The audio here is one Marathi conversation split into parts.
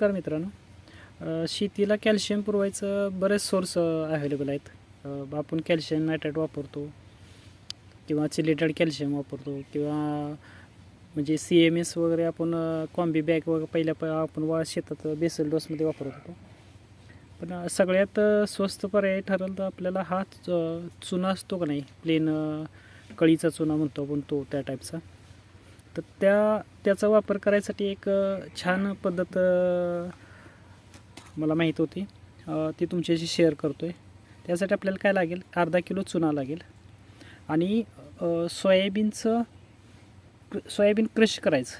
नमस्कार मित्रांनो. शेतीला कॅल्शियम पुरवायचं बरेच सोर्स अवेलेबल आहेत. आपण कॅल्शियम नायट्रेट वापरतो किंवा चिलेटेड कॅल्शियम वापरतो किंवा म्हणजे सी एम एस वगैरे आपण कॉम्बी बॅग वगैरे पहिल्या प आपण वा शेतात बेसल डोसमध्ये वापरत होतो. पण सगळ्यात स्वस्त पर्याय ठरलं तर आपल्याला हा च- चुना असतो का नाही? प्लेन कळीचा चुना म्हणतो आपण तो त्या टाईपचा तर त्या त्याचा वापर करायसाठी एक छान पद्धत मला माहीत होती. ती तुमच्याशी शेअर करतो आहे त्यासाठी आपल्याला काय लागेल? अर्धा किलो चुना लागेल. आणि सोयाबीनचं सोयाबीन क्रश करायचं.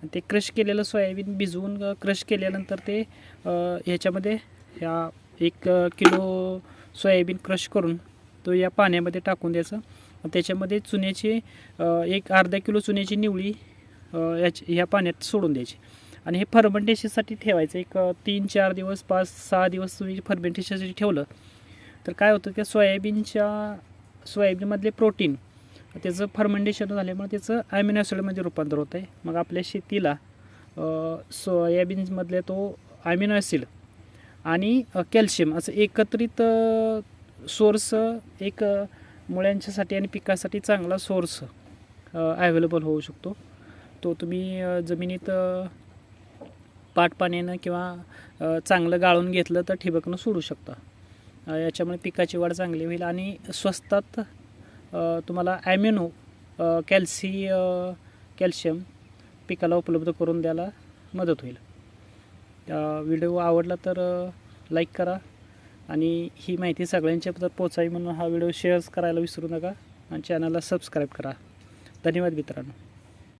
आणि ते क्रश केलेलं सोयाबीन भिजवून क्रश केल्यानंतर ते ह्याच्यामध्ये ह्या एक किलो सोयाबीन क्रश करून तो या पाण्यामध्ये टाकून द्यायचं. त्याच्यामध्ये चुन्याची एक अर्धा किलो चुन्याची निवळी अ, याची ह्या पाण्यात सोडून द्यायची. आणि हे फर्मेंटेशनसाठी ठेवायचं. एक तीन चार दिवस पाच सहा दिवस तुम्ही फर्मेंटेशनसाठी ठेवलं तर काय होतं की सोयाबीनच्या सोयाबीनमधले प्रोटीन त्याचं फर्मेंटेशन झाल्यामुळे त्याचं ॲमिनो ॲसिडमध्ये रूपांतर होतं आहे मग आपल्या शेतीला सोयाबीन्समधल्या सोयाबीनमधले तो ॲमिनो ॲसिड आणि कॅल्शियम असं एकत्रित सोर्स एक मुळ्यांच्यासाठी आणि पिकासाठी चांगला सोर्स ॲवेलेबल होऊ शकतो. तो तुम्ही जमिनीत पाटपाण्यानं पाट पाण्यानं किंवा चांगलं गाळून घेतलं तर ठिबकनं सोडू शकता. याच्यामुळे पिकाची वाढ चांगली होईल आणि स्वस्तात तुम्हाला ॲम्युनो कॅल्सी कॅल्शियम पिकाला उपलब्ध करून द्यायला मदत होईल. व्हिडिओ आवडला तर लाईक करा. आणि ही माहिती सगळ्यांच्याबद्दल पोचावी म्हणून हा व्हिडिओ शेअर्स करायला विसरू नका आणि चॅनलला सबस्क्राईब करा. धन्यवाद मित्रांनो.